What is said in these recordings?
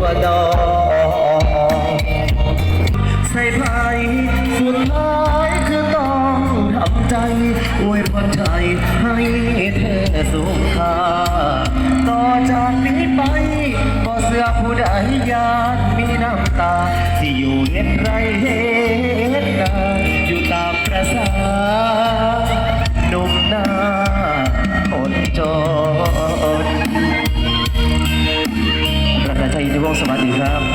วดอใส่ไปสุดท้ายคือต้องทำใจอวยพรใจให้เธอสุขค่าต่อจากนี้ไปก็เสื้อผู้ใดยาติมีน้ำตาที่อยู่เน็ตไรเฮ ตนชัยอิ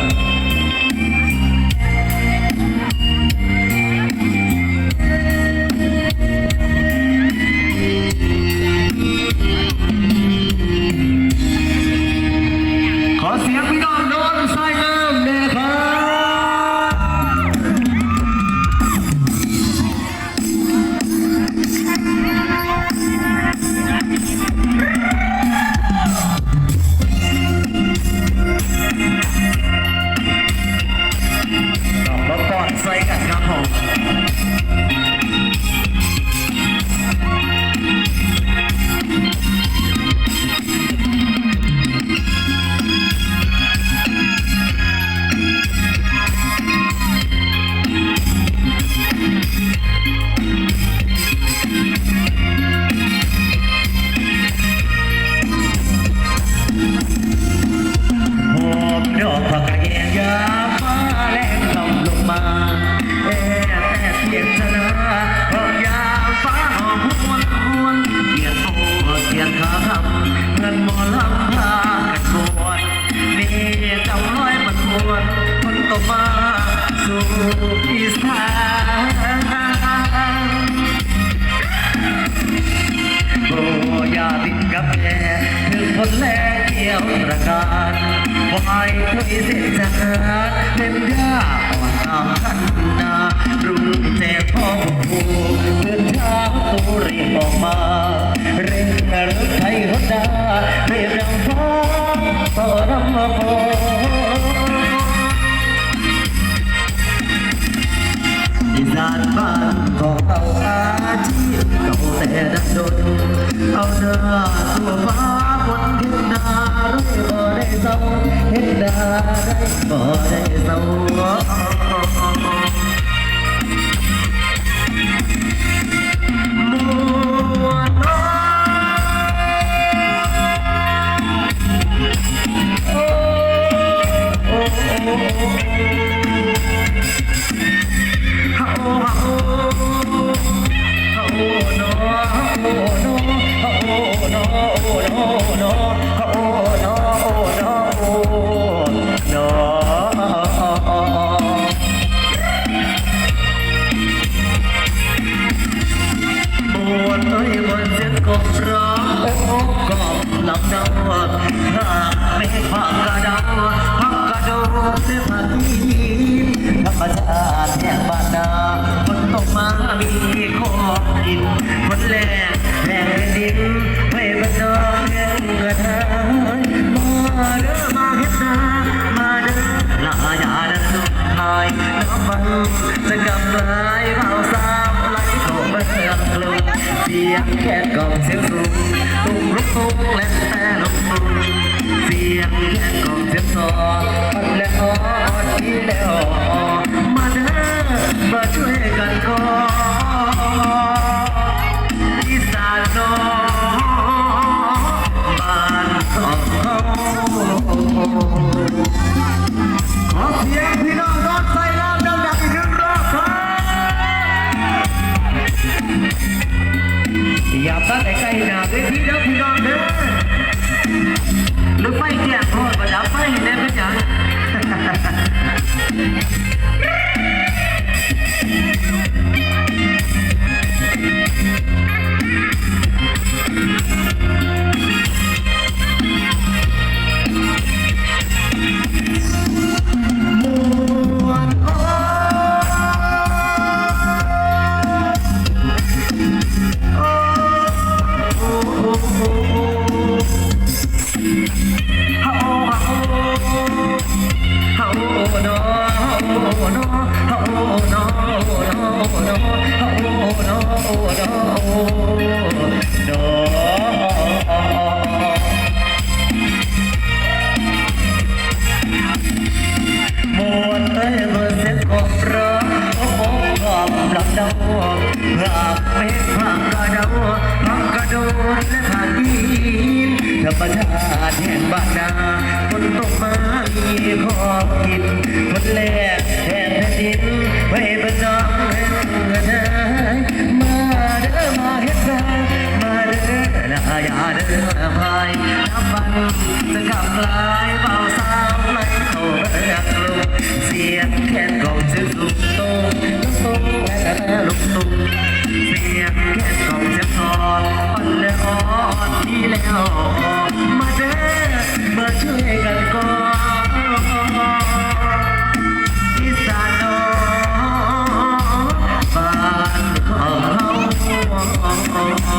อกผักกระเอียงยาฟ้าแรงลมลงมาแอบแอบเสียงชนะหอบยาฟ้าหอมหวนหวนเกียนโตเกียนขาทำเงินหมอลำพากันกวนนี่จ้าลอยมันกวนคนตกมาสู่อีสานโอ้ยาติดกับแกถึงคนแรกเกี่ยวประการ วายคุยเส้นจานเป็นยาอ่อนตามกันนารุ่งแจกพ่อผู้เพื่อนเช้าตูรีบออกมาเร่งกระรถไทยรถดาเรียบดังฟ้าต่อรำมาพอีสานบ้านของเราอาชีพเก่าแต่ดังดนเอาเนื้อตัวฟ้า อยบ่ได้เศร้าเห็นดาำไรเผาสามไหลเข้าเมืองกรุงเสียงแค่กล่องเสียงสูงตุ้มลุกตุ้มและแต่ลมตุ้งเสียงแค่กล่องเสียงซอพันแล้วอ่อนที่แล้ว อย่าตั้งแต่ใกล้หนาเวทีนะพี่น้องเด้อหรือไฟแจ้งโทษประดับไฟแน่เป็นอย่าง ธรรมชาติแห่งบ้านนาคนตกมามีขอกินคนแรกแห่งแผ่นดินไว้เป็นน้องแห่งเงินมาเด้อมาเฮ็ดแฟนมาเด้อนะอย่าเด้อพายน้ำมันจะกลับลายเบาสาวไหลเข้าเรียกลงเสียงแค่นกองจะสุกโต เสียงแค่กล่องเสอนอ่อนออนที่แล้วมาเด้มาช่วยกันกอนอีสร้องบ้านของเรา